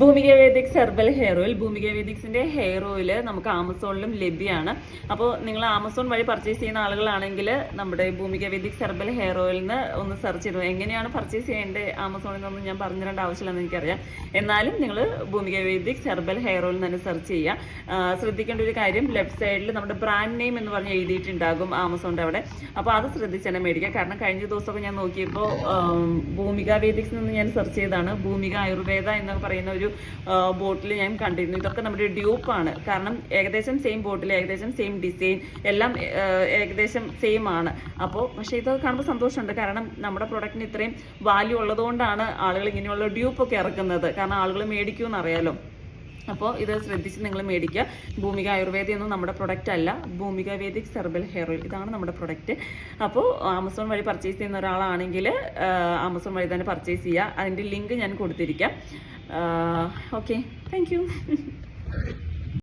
Bhoomika Vedics herbal hair oil. Bhoomika വേദിക്സിന്റെ hair oil നമുക്ക് ആമസോണിലും ലഭ്യമാണ്. അപ്പോൾ നിങ്ങൾ ആമസോൺ വഴി പർച്ചേസ് ചെയ്യുന്ന ആളുകളാണെങ്കിൽ നമ്മുടെ Bhoomika Vedics herbal hair oil നിന്ന് ഒന്ന് സെർച്ച് ചെയ്തു എങ്ങനെയാണ് പർച്ചേസ് ചെയ്യേണ്ടത്? ആമസോണിൽ നിന്നൊന്നും ഞാൻ പറഞ്ഞു ആവശ്യമില്ലെന്ന് എനിക്കറിയാം. എന്നാലും നിങ്ങൾ Bhoomika Vedics herbal hair oil തന്നെ സെർച്ച് ചെയ്യുക. ശ്രദ്ധിക്കേണ്ട ഒരു കാര്യം ലെഫ്റ്റ് സൈഡിൽ നമ്മുടെ ബ്രാൻഡ് നെയിം എന്ന് പറഞ്ഞ് എഴുതിയിട്ടുണ്ടാകും ആമസോണിന്റെ അവിടെ. അപ്പോൾ അത് ശ്രദ്ധിച്ച് തന്നെ മേടിക്കുക. കാരണം കഴിഞ്ഞ ദിവസമൊക്കെ ഞാൻ നോക്കിയപ്പോൾ ഭൂമിക വേദിക്സ് നിന്ന് ഞാൻ സെർച്ച് ചെയ്താണ് ഭൂമിക ആയുർവേദ എന്ന് പറയുന്ന ഒരു ബോട്ടിൽ ഞാൻ കണ്ടിരുന്നു. ഇതൊക്കെ നമ്മുടെ ഡ്യൂപ്പാണ് കാരണം ഏകദേശം സെയിം ബോട്ടിൽ ഏകദേശം സെയിം ഡിസൈൻ എല്ലാം ഏകദേശം സെയിം ആണ്. അപ്പോൾ പക്ഷേ ഇതൊക്കെ കാണുമ്പോൾ സന്തോഷമുണ്ട്. കാരണം നമ്മുടെ പ്രൊഡക്റ്റിന് ഇത്രയും വാല്യൂ ഉള്ളതുകൊണ്ടാണ് ആളുകൾ ഇങ്ങനെയുള്ള ഡ്യൂപ്പൊക്കെ ഇറക്കുന്നത്. കാരണം ആളുകൾ മേടിക്കുമെന്ന് അറിയാലോ അപ്പോൾ ഇത് ശ്രദ്ധിച്ച് നിങ്ങൾ മേടിക്കുക. ഭൂമിക ആയുർവേദ ഒന്നും നമ്മുടെ പ്രൊഡക്റ്റ് അല്ല. Bhoomika Vedic herbal hair oil. ഇതാണ് നമ്മുടെ പ്രൊഡക്റ്റ് അപ്പോൾ ആമസോൺ വഴി പർച്ചേസ് ചെയ്യുന്ന ഒരാളാണെങ്കിൽ ആമസോൺ വഴി തന്നെ പർച്ചേസ് ചെയ്യുക. അതിന്റെ ലിങ്ക് ഞാൻ കൊടുത്തിരിക്കാം. Okay thank you